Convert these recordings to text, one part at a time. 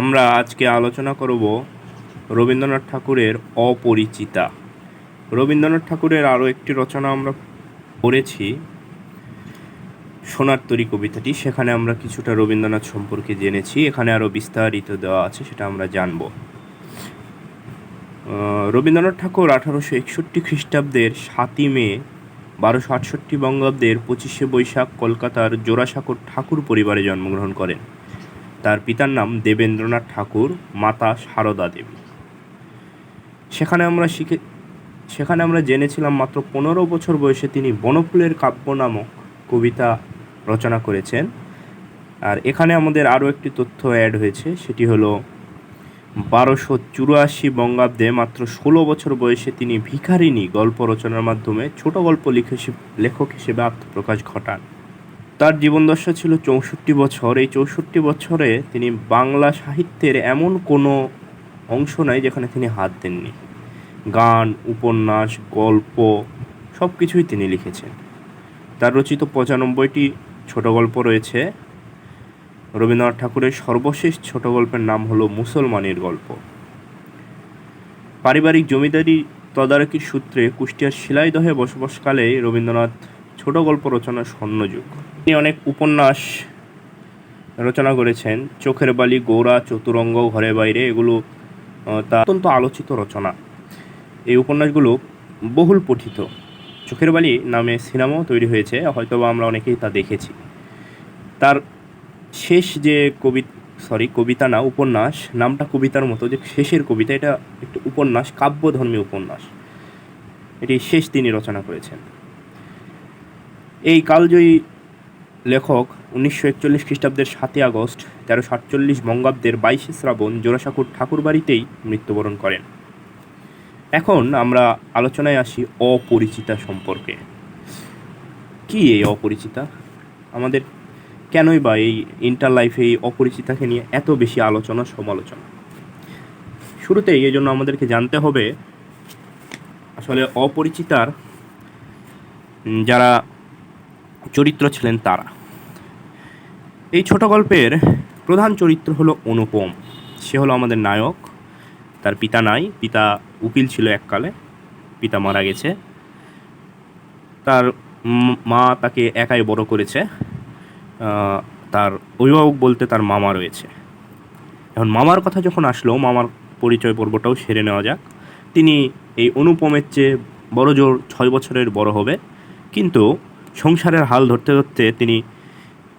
আমরা আজকে আলোচনা করব রবীন্দ্রনাথ ঠাকুরের অপরিচিতা। রবীন্দ্রনাথ ঠাকুরের আরও একটি রচনা আমরা পড়েছি, সোনার তরী কবিতাটি। সেখানে আমরা কিছুটা রবীন্দ্রনাথ সম্পর্কে জেনেছি। এখানে আরও বিস্তারিত দেওয়া আছে, সেটা আমরা জানব। রবীন্দ্রনাথ ঠাকুর আঠারোশো একষট্টি খ্রিস্টাব্দের সাতই মে, বারোশো আটষট্টি বঙ্গাব্দের পঁচিশে বৈশাখ কলকাতার জোড়াসাঁকোর ঠাকুর পরিবারে জন্মগ্রহণ করেন। তার পিতার নাম দেবেন্দ্রনাথ ঠাকুর, মাতা সারদা দেবী। সেখানে আমরা শিখে, সেখানে আমরা জেনেছিলাম মাত্র পনেরো বছর বয়সে তিনি বনফুলের কাব্য নামক কবিতা রচনা করেছেন। আর এখানে আমাদের আরও একটি তথ্য অ্যাড হয়েছে, সেটি হলো, বারোশো চুরাশি বঙ্গাব্দে মাত্র ষোলো বছর বয়সে তিনি ভিখারিণী গল্প রচনার মাধ্যমে ছোট গল্প লিখে লেখক হিসেবে আত্মপ্রকাশ ঘটান। তার জীবনদশা ছিল চৌষট্টি বছর। এই চৌষট্টি বছরে তিনি বাংলা সাহিত্যের এমন কোনো অংশ নাই যেখানে তিনি হাত দেননি। গান, উপন্যাস, গল্প সব কিছুই তিনি লিখেছেন। তার রচিত পঁচানব্বইটি ছোট গল্প রয়েছে। রবীন্দ্রনাথ ঠাকুরের সর্বশেষ ছোট গল্পের নাম হলো মুসলমানের গল্প। পারিবারিক জমিদারি তদারকির সূত্রে কুষ্টিয়ার শিলাইদহে বসবাসকালে রবীন্দ্রনাথ ছোট গল্প রচনা স্বর্ণযুগ। তিনি অনেক উপন্যাস রচনা করেছেন। চোখের বালি, গৌরা, চতুরঙ্গ ঘরে বাইরে এগুলো তা অত্যন্ত আলোচিত রচনা। এই উপন্যাসগুলো বহুল পঠিত। চোখের বালি নামে সিনেমাও তৈরি হয়েছে হয়তো বা আমরা অনেকেই তা দেখেছি। তার শেষ যে কবি সরি কবিতা না, উপন্যাস, নামটা কবিতার মতো, যে শেষের কবিতা, এটা একটি উপন্যাস, কাব্যধর্মী উপন্যাস। এটি শেষ তিনি রচনা করেছেন। এই কালজয়ী লেখক উনিশশো একচল্লিশ খ্রিস্টাব্দের সাতই আগস্ট তেরো সাতচল্লিশ বঙ্গাব্দের বাইশে শ্রাবণ জোড়াসাঁকুর ঠাকুর বাড়িতেই মৃত্যুবরণ করেন। এখন আমরা আলোচনায় আসি অপরিচিতা সম্পর্কে। কি এই অপরিচিতা? আমাদের কেনই বা এই ইন্টার লাইফে এই অপরিচিতাকে নিয়ে এত বেশি আলোচনা, সমালোচনা? শুরুতেই এই জন্য আমাদেরকে জানতে হবে, আসলে অপরিচিতার যারা চরিত্র ছিলেন তারা। এই ছোট গল্পের প্রধান চরিত্র হলো অনুপম। সে হলো আমাদের নায়ক। তার পিতা নাই, পিতা উকিল ছিল এককালে, পিতা মারা গেছে। তার মা তাকে একাই বড় করেছে। তার অভিভাবক বলতে তার মামা রয়েছে। এখন মামার কথা যখন আসলো, মামার পরিচয় পর্বটাও সেরে নেওয়া যাক। তিনি এই অনুপমের চেয়ে বড় জোর ছয় বছরের বড় হবে। কিন্তু সংসারের হাল ধরতে ধরতে তিনি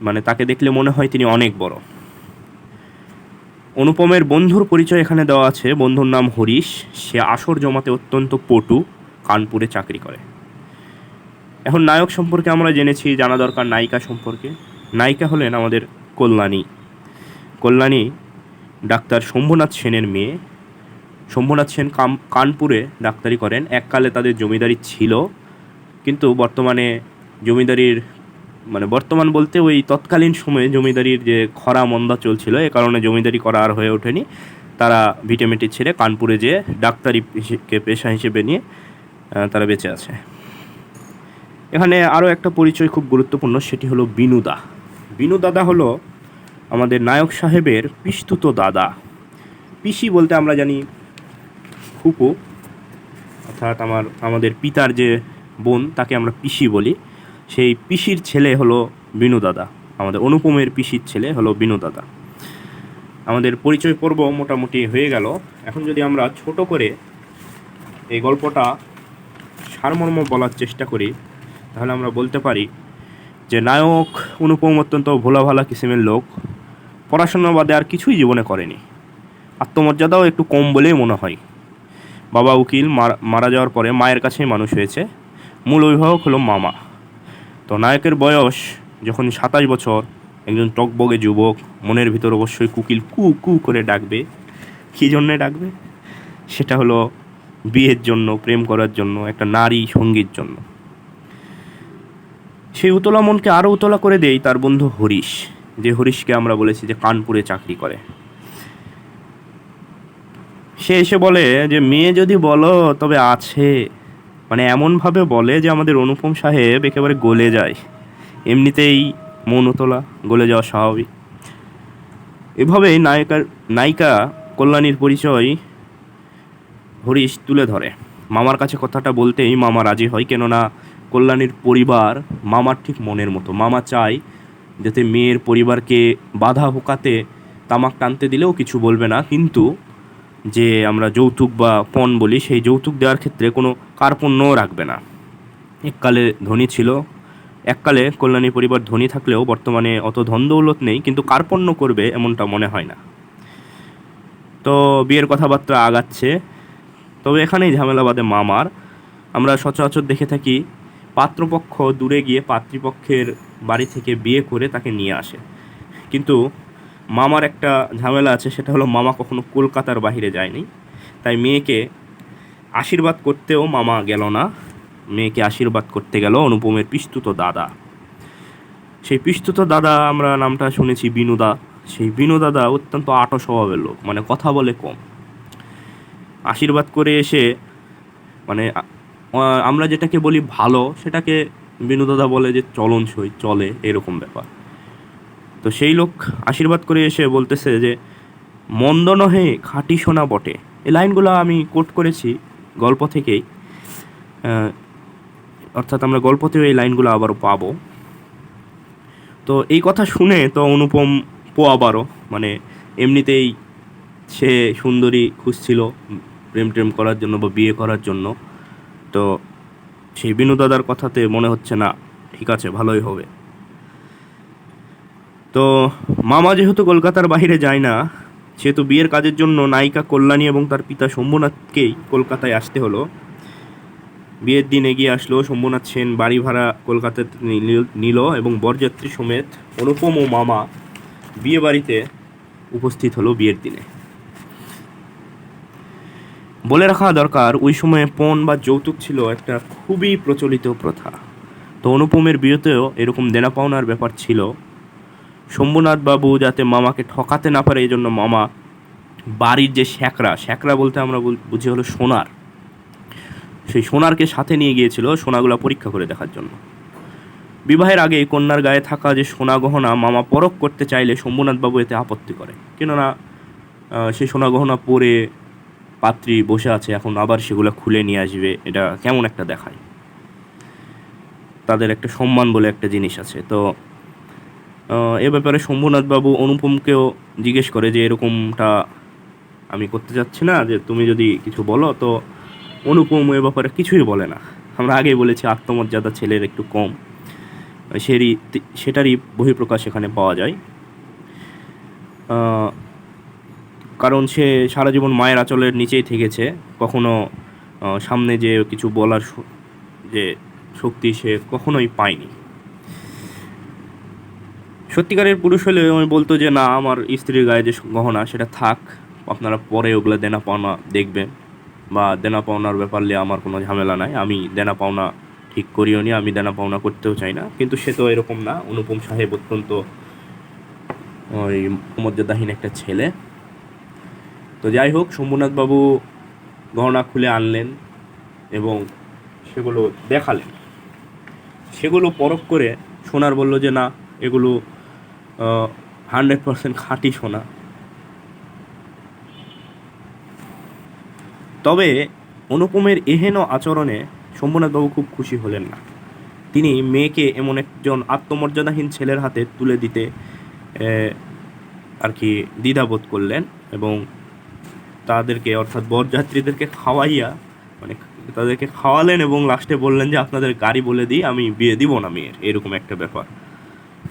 মানে তাকে দেখলে মনে হয় তিনি অনেক বড়। অনুপমের বন্ধুর পরিচয় এখানে দেওয়া আছে। বন্ধুর নাম হরিশ। সে আসর জমাতে অত্যন্ত পটু, কানপুরে চাকরি করে। এখন নায়ক সম্পর্কে আমরা জেনেছি, জানা দরকার নায়িকা সম্পর্কে। নায়িকা হলেন আমাদের কল্যাণী। কল্যাণী ডাক্তার শম্ভুনাথ সেনের মেয়ে। শম্ভুনাথ সেন কাম, কানপুরে ডাক্তারি করেন। এককালে তাদের জমিদারি ছিল। কিন্তু বর্তমানে জমিদারির মানে বর্তমান বলতে ওই তৎকালীন সময়ে জমিদারির যে খরা মন্দা চলছিল, এ কারণে জমিদারি করা আর হয়ে ওঠেনি। তারা ভিটেমিটি ছেড়ে কানপুরে যেয়ে ডাক্তারি পেশে- পেশা হিসেবে নিয়ে তারা বেঁচে আছে। এখানে আরও একটা পরিচয় খুব গুরুত্বপূর্ণ, সেটি হলো বিনুদা বিনু দাদা হলো আমাদের নায়ক সাহেবের পিস্তুত দাদা। পিসি বলতে আমরা জানি ফুপু, অর্থাৎ আমার, আমাদের পিতার যে বোন, তাকে আমরা পিসি বলি। সেই পিসির ছেলে হলো বিনু দাদা। আমাদের অনুপমের পিসির ছেলে হলো বিনু দাদা। আমাদের পরিচয় পর্ব মোটামুটি হয়ে গেল। এখন যদি আমরা ছোট করে এই গল্পটা সারমর্ম বলার চেষ্টা করি, তাহলে আমরা বলতে পারি যে নায়ক অনুপম অত্যন্ত ভোলা ভালা কিসিমের লোক। পড়াশোনা বাদে আর কিছুই জীবনে করেনি। আত্মমর্যাদাও একটু কম বলেই মনে হয়। বাবা উকিল মারা যাওয়ার পরে মায়ের কাছেই মানুষ হয়েছে। মূল অভিভাবক হলো মামা। তো নায়কের বয়স যখন সাতাশ বছর, একজন টকবগে যুবক মনের ভিতর অবশ্যই কুকিল কু কু করে ডাকবে। কী জন্যে ডাকবে? সেটা হলো বিয়ের জন্য, প্রেম করার জন্য, একটা নারী সঙ্গীর জন্য। সেই উতলা মনকে আরও উতলা করে দেই তার বন্ধু হরিশ, যে হরিশকে আমরা বলেছি যে কানপুরে চাকরি করে। সে এসে বলে যে, মেয়ে যদি বলো তবে আছে মানে এমনভাবে বলে যে আমাদের অনুপম সাহেব একেবারে গলে যায়। এমনিতেই মন উতলা গলে যাওয়া স্বাভাবিক। এভাবেই নায়িকার, নায়িকা কল্যাণীর পরিচয় হরিশ তুলে ধরে। মামার কাছে কথাটা বলতেই মামা রাজি হয়, কেননা কল্যাণীর পরিবার মামার ঠিক মনের মতো। মামা চায় যাতে মেয়ের পরিবারকে বাধা হোকাতে তামাক টানতে দিলেও কিছু বলবে না। কিন্তু যে আমরা যৌতুক বা পণ বলি, সেই যৌতুক দেওয়ার ক্ষেত্রে কোনো কার্পণ্যও রাখবে না। এককালে ধনী ছিল। এককালে কল্যাণী পরিবার ধনী থাকলেও বর্তমানে অত ধন দৌলত নেই, কিন্তু কার্পণ্য করবে এমনটা মনে হয় না। তো বিয়ের কথাবার্তা আগাচ্ছে। তবে এখানেই ঝামেলা বাদে মামার। আমরা সচরাচর দেখে থাকি, পাত্রপক্ষ দূরে গিয়ে পাত্রীপক্ষের বাড়ি থেকে বিয়ে করে তাকে নিয়ে আসে। কিন্তু মামার একটা ঝামেলা আছে, সেটা হলো মামা কখনো কলকাতার বাইরে যায়নি। তাই মেয়েকে আশীর্বাদ করতেও মামা গেল না। মেয়েকে আশীর্বাদ করতে গেল অনুপমের পিস্তুত দাদা। সেই পিস্তুত দাদা, আমরা নামটা শুনেছি বিনুদা। সেই বিনু দাদা অত্যন্ত আটো স্বভাবের লোক মানে কথা বলে কম। আশীর্বাদ করে এসে মানে আমরা যেটাকে বলি ভালো, সেটাকে বিনু দাদা বলে যে চলন সই, চলে, এরকম ব্যাপার। তো সেই লোক আশীর্বাদ করে এসে বলতেছে যে মন্দ নহে খাঁটি সোনা বটে। এই লাইনগুলো আমি কোট করেছি গল্প থেকেই অর্থাৎ আমরা গল্পতেও এই লাইনগুলো আবারও পাবো। তো এই কথা শুনে তো অনুপম পো আবারও মানে এমনিতেই সে সুন্দরী খুঁজছিল প্রেম টেম করার জন্য বা বিয়ে করার জন্য। তো সেই বিনু দাদার কথাতে মনে হচ্ছে, না, ঠিক আছে, ভালোই হবে। তো মামা যেহেতু কলকাতার বাইরে যায় না সেহেতু বিয়ের কাজের জন্য নায়িকা কল্যাণী এবং তার পিতা শম্ভুনাথকেই কলকাতায় আসতে হলো। বিয়ের দিন এগিয়ে আসলো, শম্ভুনাথ সেন বাড়ি ভাড়া কলকাতাতে নিল- এবং বরযাত্রী সমেত অনুপম ও মামা বিয়ে বাড়িতে উপস্থিত হলো বিয়ের দিনে। বলে রাখা দরকার, ওই সময়ে পণ বা যৌতুক ছিল একটা খুবই প্রচলিত প্রথা। তো অনুপমের বিয়েতেও এরকম দেনা পাওনার ব্যাপার ছিল। শম্ভুনাথ বাবু যাতে মামাকে ঠকাতে না পারে, এই জন্য মামা বাড়ির যে শ্যাকরা শ্যাকরা বলতে আমরা বুঝি হলো সোনার। সেই সোনারকে সাথে নিয়ে গিয়েছিল সোনাগুলো পরীক্ষা করে দেখার জন্য। বিবাহের আগে কন্যার গায়ে থাকা যে সোনা গহনা মামা পরখ করতে চাইলে শম্ভুনাথ বাবু এতে আপত্তি করে। কেননা সেই সোনা গহনা পরে পাত্রী বসে আছে, এখন আবার সেগুলো খুলে নিয়ে আসবে, এটা কেমন একটা দেখায়। তাদের একটা সম্মান বলে একটা জিনিস আছে। তো এ ব্যাপারে শম্ভুনাথ বাবু অনুপমকেও জিজ্ঞেস করে যে এরকমটা আমি করতে চাচ্ছি না, যে তুমি যদি কিছু বলো, তো অনুপম এ ব্যাপারে কিছুই বলে না। আমরা আগেই বলেছি, আত্মমর্যাদা ছেলের একটু কম। সেরই, সেটারই বহিঃপ্রকাশ এখানে পাওয়া যায়। কারণ সে সারা জীবন মায়ের আঁচলের নিচেই থেকেছে। কখনো সামনে যে কিছু বলার যে শক্তি সে কখনোই পায়নি। সত্যিকারের পুরুষ হলে আমি বলতো যে, না, আমার স্ত্রীর গায়ে যে গহনা, সেটা থাক। আপনারা পরে ওগুলো দেনা পাওনা দেখবেন। বা দেনা পাওনার ব্যাপার নিয়ে আমার কোনো ঝামেলা নাই। আমি দেনা পাওনা ঠিক করিও নি, আমি দেনা পাওনা করতেও চাই না। কিন্তু সে তো এরকম না। অনুপম সাহেব অত্যন্ত, ওই মর্যাদাহীন একটা ছেলে। তো যাই হোক শম্ভুনাথ বাবু গহনা খুলে আনলেন এবং সেগুলো দেখালেন। সেগুলো পরখ করে সোনার বলল যে, না, এগুলো হান্ড্রেড পার্সেন্ট খাঁটি সোনা। তবে অনুপমের এহেন আচরণে শম্ভুনাথবাবু খুব খুশি হলেন না। তিনি মেয়েকে এমন একজন আত্মমর্যাদাহীন ছেলের হাতে তুলে দিতে আর কি দ্বিধাবোধ করলেন এবং তাদেরকে অর্থাৎ বরযাত্রীদেরকে খাওয়াইয়া মানে তাদেরকে খাওয়ালেন এবং লাস্টে বললেন যে, আপনাদের গাড়ি বলে দিই, আমি বিয়ে দিব না মেয়ের। এরকম একটা ব্যাপার।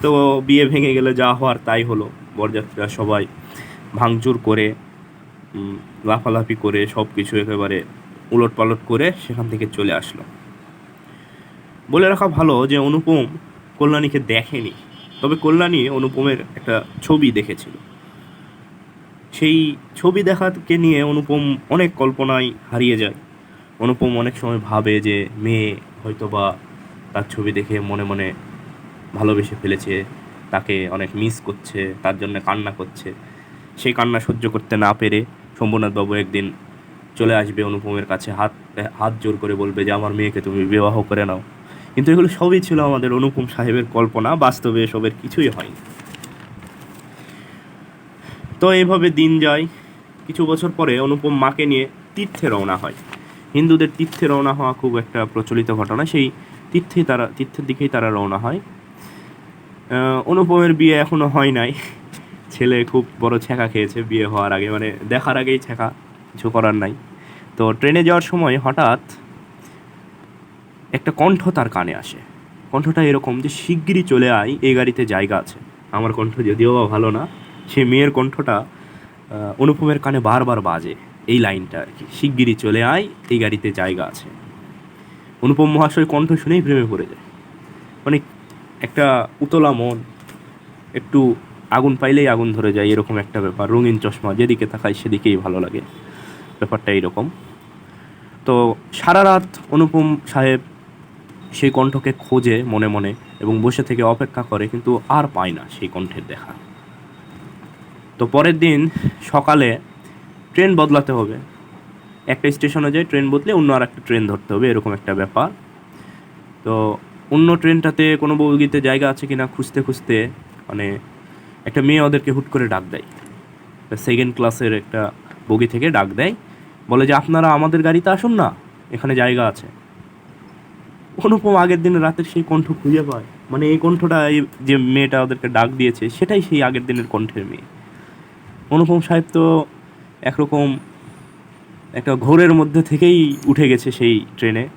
তো বিয়ে ভেঙে গেলে যা হওয়ার তাই হলো। বরযাত্রীরা সবাই ভাঙচুর করে লাফালাফি করে সব কিছু একেবারে উলট পালট করে সেখান থেকে চলে আসলো। বলে রাখা ভালো যে অনুপম কল্যাণীকে দেখেনি, তবে কল্যাণী অনুপমের একটা ছবি দেখেছিল। সেই ছবি দেখাকে নিয়ে অনুপম অনেক কল্পনায় হারিয়ে যায়। অনুপম অনেক সময় ভাবে যে মেয়ে হয়তো বা তার ছবি দেখে মনে মনে ভালোবেসে ফেলেছে, তাকে অনেক মিস করছে, তার জন্য কান্না করছে। সেই কান্না সহ্য করতে না পেরে শম্ভুনাথবাবু একদিন চলে আসবে অনুপমের কাছে, হাত হাত জোর করে বলবে যে, আমার মেয়েকে তুমি বিবাহ করে নাও। কিন্তু এগুলো সবই ছিল আমাদের অনুপম সাহেবের কল্পনা, বাস্তবে এসবের কিছুই হয়নি। তো এইভাবে দিন যায়। কিছু বছর পরে অনুপম মাকে নিয়ে তীর্থে রওনা হয়। হিন্দুদের তীর্থে রওনা হওয়া খুব একটা প্রচলিত ঘটনা। সেই তীর্থে তারা, তীর্থের দিকেই তারা রওনা হয়। অনুপমের বিয়ে এখনও হয় নাই। ছেলে খুব বড় ছ্যাঁকা খেয়েছে বিয়ে হওয়ার আগে মানে দেখার আগেই ছ্যাঁকা কিছু করার নাই। তো ট্রেনে যাওয়ার সময় হঠাৎ একটা কণ্ঠ তার কানে আসে। কণ্ঠটা এরকম যে শিগগিরই চলে আয়, এই গাড়িতে জায়গা আছে। আমার কণ্ঠ যদিও বা ভালো না, সে মেয়ের কণ্ঠটা অনুপমের কানে বারবার বাজে এই লাইনটা আর কি। শিগগিরই চলে আয়, এই গাড়িতে জায়গা আছে। অনুপম মহাশয় কণ্ঠ শুনেই প্রেমে পড়ে যায়। মানে একটা উতলা মন, একটু আগুন পাইলেই আগুন ধরে যায়, এরকম একটা ব্যাপার। রঙিন চশমা যেদিকে তাকায় সেদিকেই ভালো লাগে। ব্যাপারটা এইরকম তো সারা রাত অনুপম সাহেব সেই কণ্ঠকে খোঁজে মনে মনে এবং বসে থেকে অপেক্ষা করে, কিন্তু আর পায় না সেই কণ্ঠের দেখা। তো পরের দিন সকালে ট্রেন বদলাতে হবে। একটা স্টেশনে যায় ট্রেন বদলে অন্য আর একটা ট্রেন ধরতে হবে, এরকম একটা ব্যাপার। তো অন্য ট্রেনটাতে কোনো বগিতে জায়গা আছে কিনা খুঁজতে খুঁজতে মানে একটা মেয়ে ওদেরকে হুট করে ডাক দেয়। সেকেন্ড ক্লাসের একটা বগি থেকে ডাক দেয়। বলে যে, আপনারা আমাদের গাড়িতে আসুন না, এখানে জায়গা আছে। অনুপম আগের দিন রাতের সেই কণ্ঠ খুঁজে পায়। মানে এই কণ্ঠটা, এই যে মেয়েটা ওদেরকে ডাক দিয়েছে, সেটাই সেই আগের দিনের কণ্ঠের মেয়ে। অনুপম সাহেব তো একরকম একটা ঘোরের মধ্যে থেকেই উঠে গেছে সেই ট্রেনে।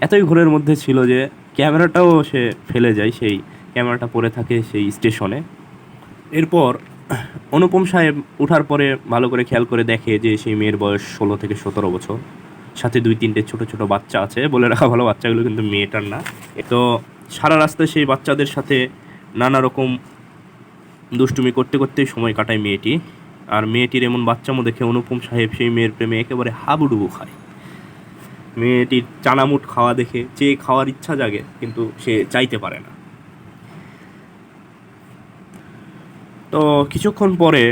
এতই ঘোরের মধ্যে ছিল যে ক্যামেরাটাও সে ফেলে যায়, সেই ক্যামেরাটা পড়ে থাকে সেই স্টেশনে। এরপর অনুপম সাহেব ওঠার পরে ভালো করে খেয়াল করে দেখে যে সেই মেয়ের বয়স ষোলো থেকে সতেরো বছর। সাথে দুই তিনটে ছোট ছোট বাচ্চা আছে, বলে রাখা ভালো, বাচ্চাগুলো কিন্তু মেয়েটার না। তো সারা রাস্তায় সেই বাচ্চাদের সাথে নানা রকম দুষ্টুমি করতে করতেই সময় কাটায় মেয়েটি। আর মেয়েটির এমন বাচ্চামো দেখে অনুপম সাহেব সেই মেয়ের প্রেমে একেবারে হাবুডুবু খায়। মেয়েটির চানামুট খাওয়া দেখে চেয়ে খাওয়ার ইচ্ছা জাগে, কিন্তু সে চাইতে পারে না। তো কিছুক্ষণ পরে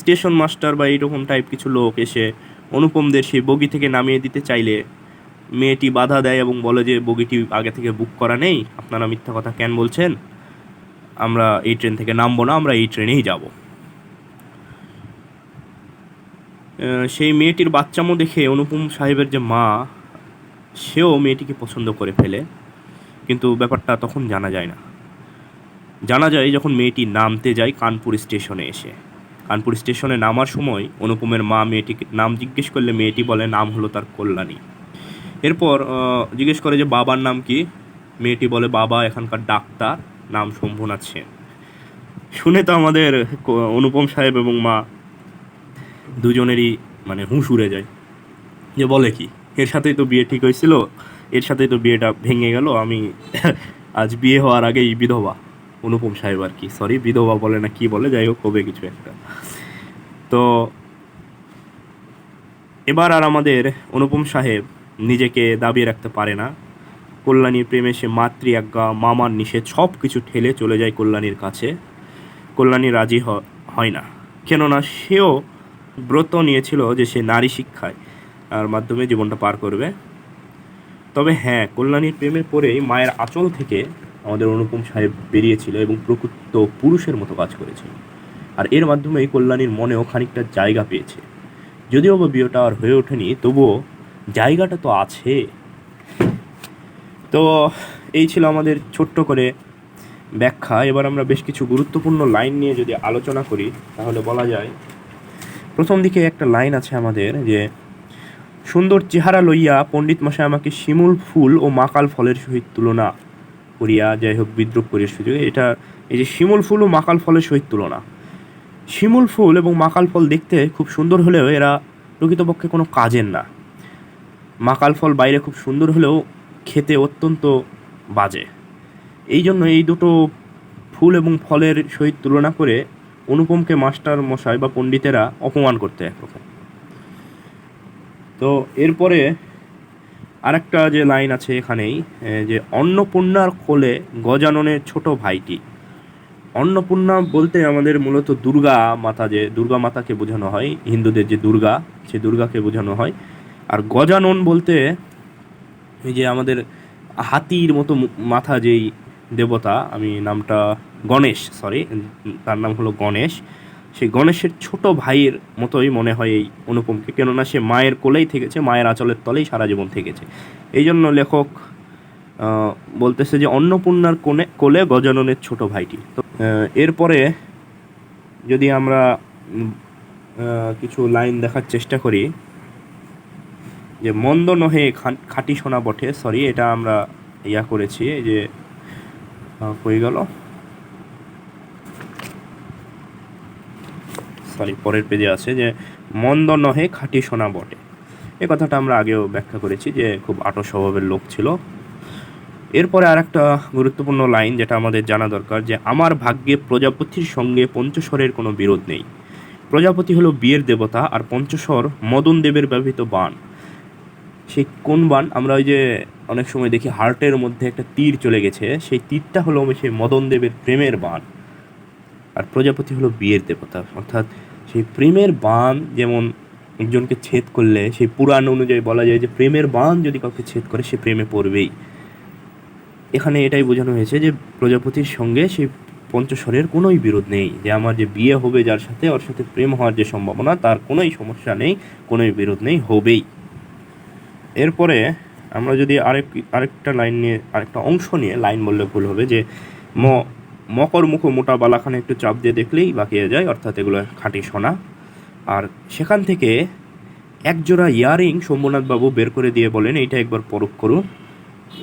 স্টেশন মাস্টার বা এইরকম টাইপ কিছু লোক এসে অনুপমদের সেই বগি থেকে নামিয়ে দিতে চাইলে মেয়েটি বাধা দেয় এবং বলে যে, বগিটি আগে থেকে বুক করা নেই। আপনারা মিথ্যা কথা কেন বলছেন? আমরা এই ট্রেন থেকে নামবো না, আমরা এই ট্রেনেই যাব। সেই মেয়েটির বাচ্চামো দেখে অনুপম সাহেবের যে মা, সেও মেয়েটিকে পছন্দ করে ফেলে। কিন্তু ব্যাপারটা তখন জানা যায় না। জানা যায় যখন মেয়েটি নামতে যায় কানপুর স্টেশনে এসে। কানপুর স্টেশনে নামার সময় অনুপমের মা মেয়েটিকে নাম জিজ্ঞেস করলে মেয়েটি বলে, নাম হলো তার কল্যাণী। এরপর জিজ্ঞেস করে যে, বাবার নাম কি? মেয়েটি বলে, বাবা এখানকার ডাক্তার, নাম শম্ভুনাথ সেন। শুনে তো আমাদের অনুপম সাহেব এবং মা দুজনেরই মানে হুঁশ উড়ে যায়। যে বলে কি, এর সাথেই তো বিয়ে ঠিক হয়েছিল, এর সাথেই তো বিয়েটা ভেঙে গেল, আমি আজ বিয়ে হওয়ার আগেই বিধবা। অনুপম সাহেব আর কি, সরি, বিধবা বলে না, কি বলে, যাই হোক, হবে কিছু একটা। তো এবার আর আমাদের অনুপম সাহেব নিজেকে দাবিয়ে রাখতে পারে না। কল্যাণীর প্রেমে সে মাতৃ আজ্ঞা মামার নিষেধ সব কিছু ঠেলে চলে যায় কল্যাণীর কাছে। কল্যাণী রাজি হয় না। কেননা সেও ব্রত নিয়েছিল যে সে নারী শিক্ষায় আর মাধ্যমে জীবনটা পার করবে। তবে হ্যাঁ কল্যাণীর প্রেমের পরেই মায়ের আঁচল থেকে আমাদের অনুপম সাহেব বেরিয়েছিল এবং প্রকৃত পুরুষের মতো কাজ করেছিল। আর এর মাধ্যমেই কল্যাণীর মনেও খানিকটা জায়গা পেয়েছে। যদিও বা বিয়েটা আর হয়ে ওঠেনি, তবুও জায়গাটা তো আছে। তো এই ছিল আমাদের ছোট্ট করে ব্যাখ্যা। এবার আমরা বেশ কিছু গুরুত্বপূর্ণ লাইন নিয়ে যদি আলোচনা করি, তাহলে বলা যায় প্রথম দিকে একটা লাইন আছে আমাদের যে, সুন্দর চেহারা লইয়া পণ্ডিত মশাই আমাকে শিমুল ফুল ও মাকাল ফলের সহিত তুলনা করিয়া, যাই হোক বিদ্রুপ করিয়া সুযোগ এটা এই যে শিমুল ফুল ও মাকাল ফলের সহিত তুলনা। শিমুল ফুল এবং মাকাল ফল দেখতে খুব সুন্দর হলেও এরা প্রকৃতপক্ষে কোনো কাজের না। মাকাল ফল বাইরে খুব সুন্দর হলেও খেতে অত্যন্ত বাজে। এই জন্য এই দুটো ফুল এবং ফলের সহিত তুলনা করে অনুপমকে মাস্টার মশাই বা পণ্ডিতেরা অপমান করতে একরকম। তো এরপরে আরেকটা যে লাইন আছে এখানেই যে অন্নপূর্ণার কোলে গজাননের ছোট ভাইটি। অন্নপূর্ণা বলতে আমাদের মূলত দুর্গা মাতা যে, দুর্গা মাতাকে বোঝানো হয়, হিন্দুদের যে দুর্গা, সে দুর্গাকে বোঝানো হয়। আর গজানন বলতে এই যে আমাদের হাতির মতো মাথা যেই দেবতা, আমি নামটা গণেশ সরি তার নাম হলো গণেশ। সেই গণেশের ছোট ভাইয়ের মতোই মনে হয় এই অনুপমকে, কেননা সে মায়ের কোলেই থেকেছে, মায়ের আঁচলের তলেই সারা জীবন থেকেছে। এই জন্য লেখক বলতেছে যে অন্নপূর্ণার কোণে, কোলে গজাননের ছোট ভাইটি। তো এরপরে যদি আমরা কিছু লাইন দেখার চেষ্টা করি, যে মন্দ নহে খাঁটি সোনা বটে সরি এটা আমরা ইয়া করেছি যে কই গেল? সরি পরের পেজে আছে যে, মন্দ নহে, খাঁটি সোনা বটে। এ কথাটা আমরা আগেও ব্যাখ্যা করেছি যে, খুব আটো স্বভাবের লোক ছিল। এরপরে আর একটা গুরুত্বপূর্ণ লাইন যেটা আমাদের জানা দরকার যে, আমার ভাগ্যে প্রজাপতির সঙ্গে পঞ্চস্বরের কোনো বিরোধ নেই। প্রজাপতি হলো বিয়ের দেবতা আর পঞ্চস্বর মদন দেবের ব্যবহৃত বান। সেই কোন বান? আমরা ওই যে অনেক সময় দেখি হার্টের মধ্যে একটা তীর চলে গেছে, সেই তীরটা হলো সেই মদন দেবের প্রেমের বান। আর প্রজাপতি হলো বিয়ের দেবতা, অর্থাৎ সেই প্রেমের বান যেমন একজনকে ছেদ করলে, সেই পুরাণ অনুযায়ী বলা যায় যে প্রেমের বান যদি কাউকে ছেদ করে, সে প্রেমে পড়বেই। এখানে এটাই বোঝানো হয়েছে যে প্রজাপতির সঙ্গে সেই পঞ্চস্বরের কোনোই বিরোধ নেই, যে আমার যে বিয়ে হবে যার সাথে, ওর সাথে প্রেম হওয়ার যে সম্ভাবনা, তার কোনোই সমস্যা নেই, কোনোই বিরোধ নেই, হবেই। এরপরে আমরা যদি আরেক, আরেকটা লাইন নিয়ে, আরেকটা অংশ নিয়ে লাইন বললে ভুল হবে যে ম মকর মুখ মোটা বালাখানে একটু চাপ দিয়ে দেখলেই বাকিয়ে যায়, অর্থাৎ এগুলো খাঁটি সোনা। আর সেখান থেকে একজোড়া ইয়ারিং শম্ভুনাথ বাবু বের করে দিয়ে বলেন, এইটা একবার পরখ করুন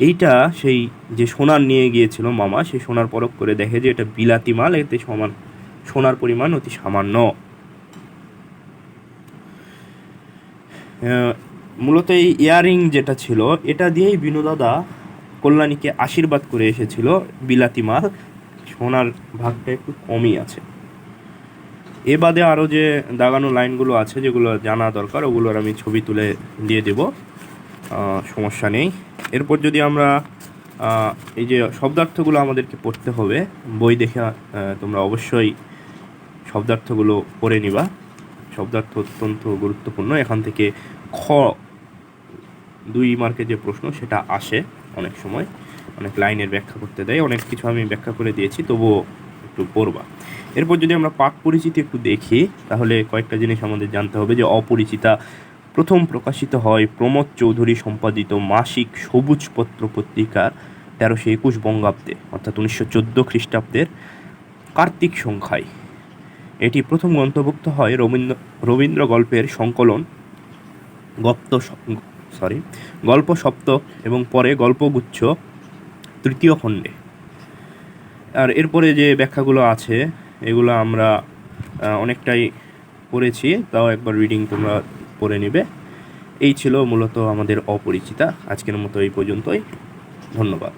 এইটা সেই যে সোনার নিয়ে গিয়েছিল মামা, সেই সোনার পরখ করে দেখে যে এটা বিলাতি মাল, এতে সমান সোনার পরিমাণ অতি সামান্য। মূলত এই ইয়ারিং যেটা ছিল, এটা দিয়েই বিনোদাদা কল্যাণীকে আশীর্বাদ করে এসেছিল বিলাতি মাল। সোনার ভাগটা একটু কমই আছে। এ বাদে আরও যে দাগানো লাইনগুলো আছে যেগুলো জানা দরকার, ওগুলোর আমি ছবি তুলে দিয়ে দেব। সমস্যা নেই। এরপর যদি আমরা এই যে শব্দার্থগুলো আমাদেরকে পড়তে হবে, বই দেখে তোমরা অবশ্যই শব্দার্থগুলো পড়ে নিবা। শব্দার্থ অত্যন্ত গুরুত্বপূর্ণ। এখান থেকে খ, দুই মার্কের যে প্রশ্ন, সেটা আসে অনেক সময়। অনেক লাইনের ব্যাখ্যা করতে দেয়, অনেক কিছু আমি ব্যাখ্যা করে দিয়েছি, তবুও একটু পড়বা। এরপর যদি আমরা পাক পরিচিতি একটু দেখি, তাহলে কয়েকটা জিনিস আমাদের জানতে হবে যে অপরিচিতা প্রথম প্রকাশিত হয় প্রমোদ চৌধুরী সম্পাদিত মাসিক সবুজ পত্র পত্রিকার তেরোশো একুশ বঙ্গাব্দে, অর্থাৎ উনিশশো চোদ্দ খ্রিস্টাব্দের কার্তিক সংখ্যায়। এটি প্রথম গ্রন্থভুক্ত হয় রবীন্দ্র রবীন্দ্র গল্পের সংকলন, গপ্ত সরি গল্প সপ্তক এবং পরে গল্পগুচ্ছ তৃতীয় খণ্ডে। আর এরপরে যে ব্যাখ্যাগুলো আছে, এগুলো আমরা অনেকটাই পড়েছি, তাও একবার রিডিং তোমরা পড়ে নেবে। এই ছিল মূলত আমাদের অপরিচিতা। আজকের মতো এই পর্যন্তই। ধন্যবাদ।